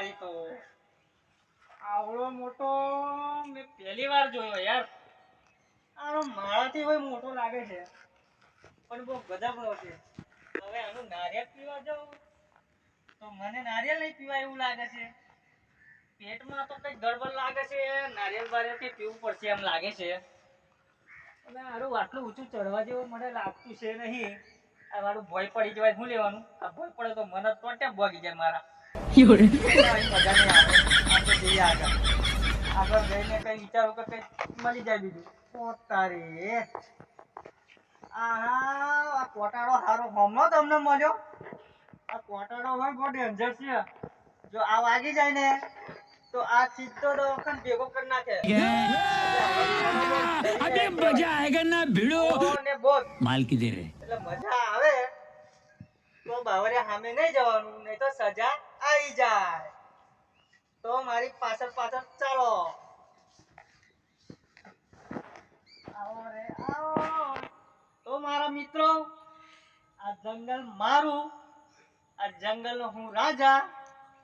મારી તો. આવડો મોટો મેં પહેલી વાર જોયો યાર. આનો મારાથી હોય મોટો લાગે છે. પણ બહુ ગજબનો છે. હવે આનું નારિયેળ પીવા જાઉં? તો મને નારિયેળ નહીં પીવાય એવું લાગે છે. પેટમાં તો કઈ ગડબડ લાગે છે. નારિયેળ બારિયેળ કંઈ પીવું પડશે એમ લાગે છે. અને મારું આટલું ઊંચું ચડવા જેવું મને લાગતું છે નહીં. આ મારું ભય પડી જવાય શું લેવાનું? આ ભય પડે તો મને તો ત્યાં ભોગી જાય મારા. 有人。આગળ આ વાગી જાય ને તો આ સીધો દવાખાન ભેગો કરી નાખે અબે એટલે મજા આવે. તો બાવરે સામે નહીં જવાનું નહીં તો સજા. આવી જાય. તો મારી પાછળ પાછળ ચાલો. તો મારા મિત્રો, આ જંગલ મારું, આ જંગલનો હું રાજા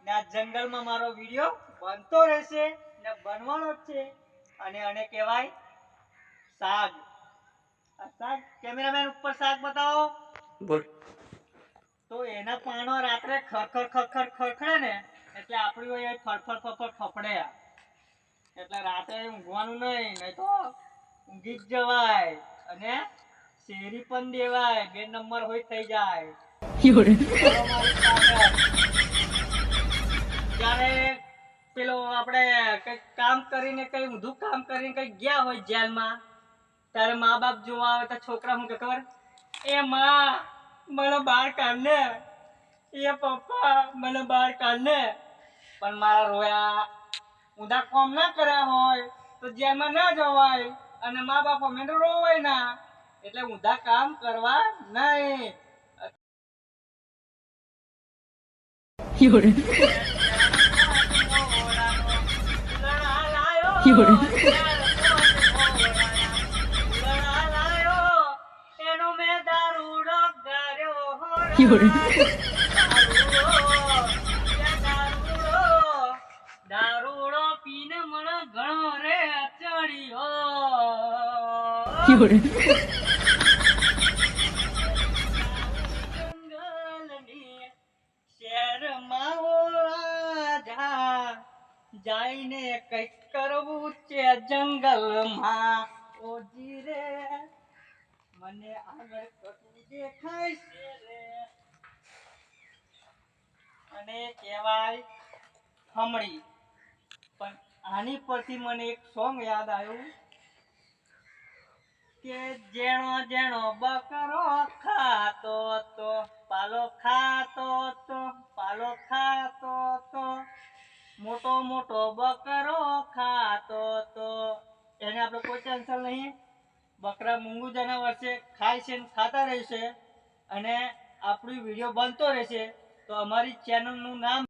ને આ જંગલમાં મારો વીડિયો બનતો રહેશે ને બનવાનો જ છે. અને આને કહેવાય સાગ. આ શાક કેમેરામેન ઉપર સાગ બતાવો. તો એના પાનો રાત્રે ખરખર ખરખર ખરખડે ને એટલે આપણી હોય ફરફર ફરફર ફફડે એટલે રાત્રે ઊંઘવાનું નહીં નહીં તો ઊંઘી જ જવાય અને શેરી પણ દેવાય બે નંબર હોય થઈ જાય. જ્યારે પેલો આપણે કંઈક કામ કરીને કઈ ઊંધું કામ કરીને કઈ ગયા હોય જેલમાં ત્યારે મા બાપ જોવા આવે તો છોકરા શું કે ખબર? એ માં મને બહાર કાઢ ને એ પપ્પા મને બહાર કાઢને પણ મારા રોયા ઊંધા કોમ ના કર્યા હોય તો જેલમાં ના જવાય અને મા બાપ અમે રોવાય એટલે ઊંધા કામ કરવા નહીં. એનો મેં દારૂડો કર્યો 有人。જઈને કંઈક કરવું છે જંગલમાં. ઓજી રે મને આગળ કશું દેખાય છે રે અને કહેવાય, હમણી. પણ આની પરથી મને એક સોંગ યાદ આવ્યું. કે જેણો જેણો બકરો ખાતો તો પાલો ખાતો તો પાલો ખાતો તો મોટો મોટો બકરો ખાતો તો એને આપણે કોઈ ટેન્શન નહીં. બકરા મૂંગું જનાવર છે ખાય છે ને ખાતા રહેશે. અને આપણી વીડિયો બનતો રહેશે. તો અમારી ચેનલનું નામ